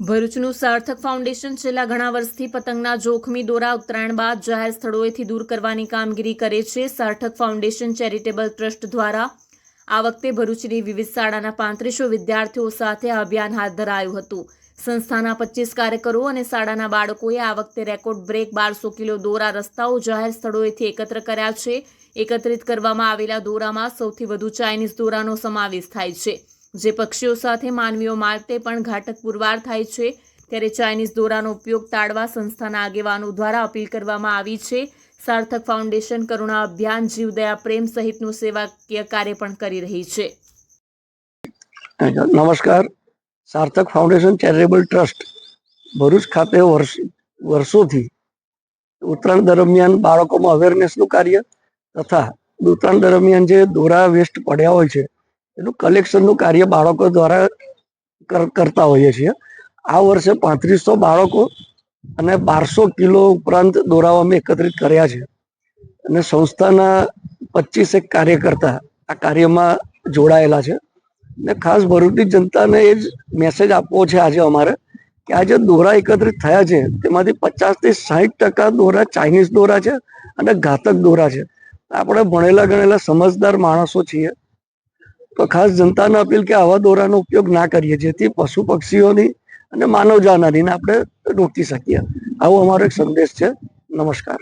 ભરૂચનું સાર્થક ફાઉન્ડેશન છેલ્લા ઘણા વર્ષથી પતંગના જોખમી દોરા ઉત્તરાયણ બાદ જાહેર સ્થળોએથી દૂર કરવાની કામગીરી કરે છે. સાર્થક ફાઉન્ડેશન ચેરિટેબલ ટ્રસ્ટ દ્વારા આ વખતે ભરૂચની વિવિધ શાળાના પાંત્રીસો વિદ્યાર્થીઓ સાથે અભિયાન હાથ ધરાયું હતું. સંસ્થાના પચીસ કાર્યકરો અને શાળાના બાળકોએ આ વખતે રેકોર્ડ બ્રેક બારસો કિલો દોરા રસ્તાઓ જાહેર સ્થળોએથી એકત્ર કર્યા છે. એકત્રિત કરવામાં આવેલા દોરામાં સૌથી વધુ ચાઇનીઝ દોરાનો સમાવેશ થાય છે. જે પક્ષીઓ સાથે માનવીઓ માટે પણ ઘાતક પુરવાર થાય છે, ત્યારે ચાઇનીઝ દોરાનો ઉપયોગ ટાળવા સંસ્થાના આગેવાનો દ્વારા અપીલ કરવામાં આવી છે. સાર્થક ફાઉન્ડેશન કરુણા અભિયાન જીવદયા પ્રેમ સહિતનું સેવાકીય કાર્ય પણ કરી રહી છે. નમસ્કાર. સાર્થક ફાઉન્ડેશન ચેરિટેબલ ટ્રસ્ટ ભરૂચ ખાતે વર્ષ, વર્ષોથી ઉત્તરાયણ દરમિયાન બાળકોમાં અવેરનેસનું કાર્ય તથા ઉત્તરાયણ દરમિયાન જે દોરા વેસ્ટ પડ્યા હોય છે એનું કલેક્શનનું કાર્ય બાળકો દ્વારા કર- કરતા હોઈએ છીએ. આ વર્ષે પાંત્રીસો બાળકો અને બારસો કિલો ઉપરાંત દોરાઓ અમે એકત્રિત કર્યા છે. અને સંસ્થાના પચીસેક કાર્યકર્તા આ કાર્યમાં જોડાયેલા છે. ને ખાસ ભરૂચની જનતાને એ જ મેસેજ આપવો છે આજે અમારે કે આ જે દોરા એકત્રિત થયા છે, તેમાંથી પચાસથી સાહીઠ ટકા દોરા ચાઇનીઝ દોરા છે અને ઘાતક દોરા છે. આપણે ભણેલા ગણેલા સમજદાર માણસો છીએ. તો ખાસ જનતાને અપીલ કે આવા દોરાનો ઉપયોગ ના કરીએ, જેથી પશુ પક્ષીઓની અને માનવ જાનહાનીને આપણે રોકી શકીએ. આવો અમારો એક સંદેશ છે. નમસ્કાર.